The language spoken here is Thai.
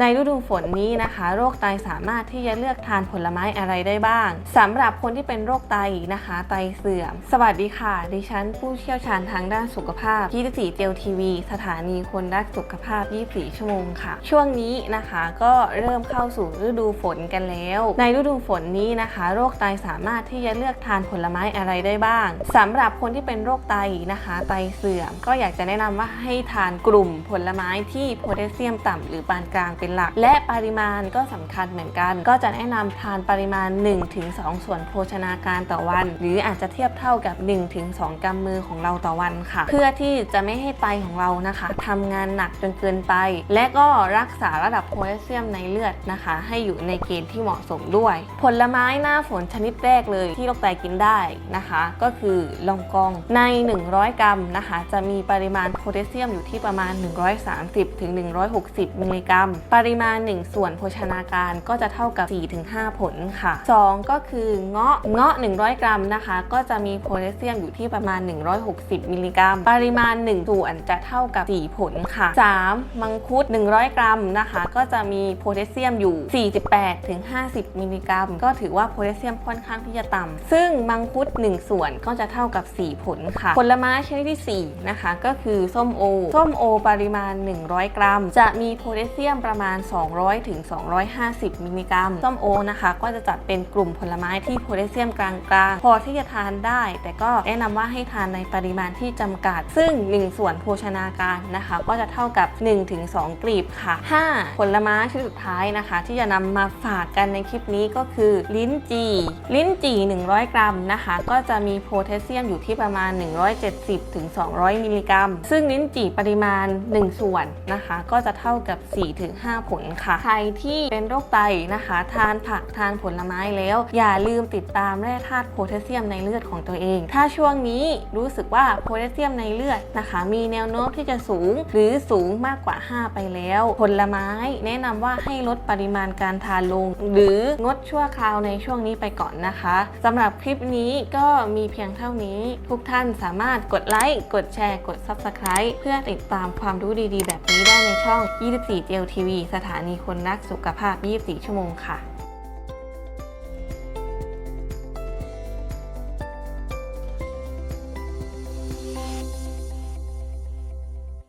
ในฤดูฝนนี้นะคะ โรคไตสามารถที่จะเลือกทานผลไม้อะไรได้บ้างสำหรับคนที่เป็นโรคไตนะคะ ไตเสื่อม สวัสดีค่ะ ดิฉันผู้เชี่ยวชาญทางด้านสุขภาพ 24เจลทีวี สถานีคนรักสุขภาพ 24 ชั่วโมงค่ะ ช่วงนี้นะคะก็เริ่มเข้าสู่ฤดูฝนกันแล้ว ในฤดูฝนนี้นะคะ โรคไตสามารถที่จะเลือกทานผลไม้อะไรได้บ้างสำหรับคนที่เป็นโรคไตนะคะ ไตเสื่อม ก็อยากจะแนะนำว่าให้ทานกลุ่มผลไม้ที่โพแทสเซียมต่ำหรือปานกลางเป็นหลัก และปริมาณก็สำคัญเหมือนกัน ก็จะแนะนำทานปริมาณ 1-2 ส่วนโภชนาการต่อวัน หรืออาจจะเทียบเท่ากับ 1-2 กำมือของเราต่อวันค่ะ เพื่อที่จะไม่ให้ไตของเรานะคะทำงานหนักจนเกินไป และก็รักษาระดับโพแทสเซียมในเลือดนะคะ ให้อยู่ในเกณฑ์ที่เหมาะสมด้วย ผลไม้หน้าฝนชนิดแรกเลยที่โรคไตกินได้นะคะ ก็คือลองกองใน 100 กรัมนะคะ จะมีปริมาณโพแทสเซียมอยู่ที่ประมาณ 130ถึง160มิลลิกรัมปริมาณ 1 ส่วนโภชนาการก็จะเท่ากับ 4-5 ผลค่ะ 2 ก็คือเงาะเงาะ 100 กรัมนะคะ ก็จะมีโพแทสเซียมอยู่ที่ประมาณ 160 มิลลิกรัม ปริมาณ 1 ส่วนจะเท่ากับ 4 ผลค่ะ 3 มังคุด 100 กรัมนะคะ ก็จะมีโพแทสเซียมอยู่ 48ถึง50 มิลลิกรัม ก็ถือว่าโพแทสเซียมค่อนข้างที่จะต่ำซึ่งมังคุด 1 ส่วนก็จะเท่ากับ 4 ผลค่ะ ผลไม้ชนิดที่ 4 นะคะ ก็คือส้มโอ ส้มโอ ปริมาณ 100 กรัม จะมีโพแทสเซียมประมาณ200ถึง250 มิลลิกรัม ส้มโอนะคะ ก็จะจัดเป็นกลุ่มผลไม้ที่โพแทสเซียมกลางๆ พอที่จะทานได้ แต่ก็แนะนำว่าให้ทานในปริมาณที่จำกัด ซึ่ง 1 ส่วนโภชนาการนะคะ ก็จะเท่ากับ 1-2 กลีบค่ะ 5 ผลไม้ชนิดสุดท้ายนะคะ ที่จะนำมาฝากกันในคลิปนี้ก็คือลิ้นจี่ ลิ้นจี่ 100 กรัมนะคะ ก็จะมีโพแทสเซียมอยู่ที่ประมาณ 170ถึง200 มิลลิกรัม ซึ่งลิ้นจี่ปริมาณ 1 ส่วนนะคะ ก็จะเท่ากับ 4-5ผลค่ะ ใครที่เป็นโรคไตนะคะ ทานผักทานผลไม้แล้ว อย่าลืมติดตามแร่ธาตุโพแทสเซียมในเลือดของตัวเอง ถ้าช่วงนี้รู้สึกว่าโพแทสเซียมในเลือดนะคะ มีแนวโน้มที่จะสูงหรือสูงมากกว่า 5 ไปแล้ว ผลไม้แนะนำว่าให้ลดปริมาณการทานลง หรืองดชั่วคราวในช่วงนี้ไปก่อนนะคะสำหรับคลิปนี้ก็มีเพียงเท่านี้ ทุกท่านสามารถกดไลค์กดแชร์กด Subscribe เพื่อติดตามความรู้ดีๆ แบบนี้ได้ในช่อง 24เจลทีวีสถานีคนรักสุขภาพ 24 ชั่วโมงค่ะ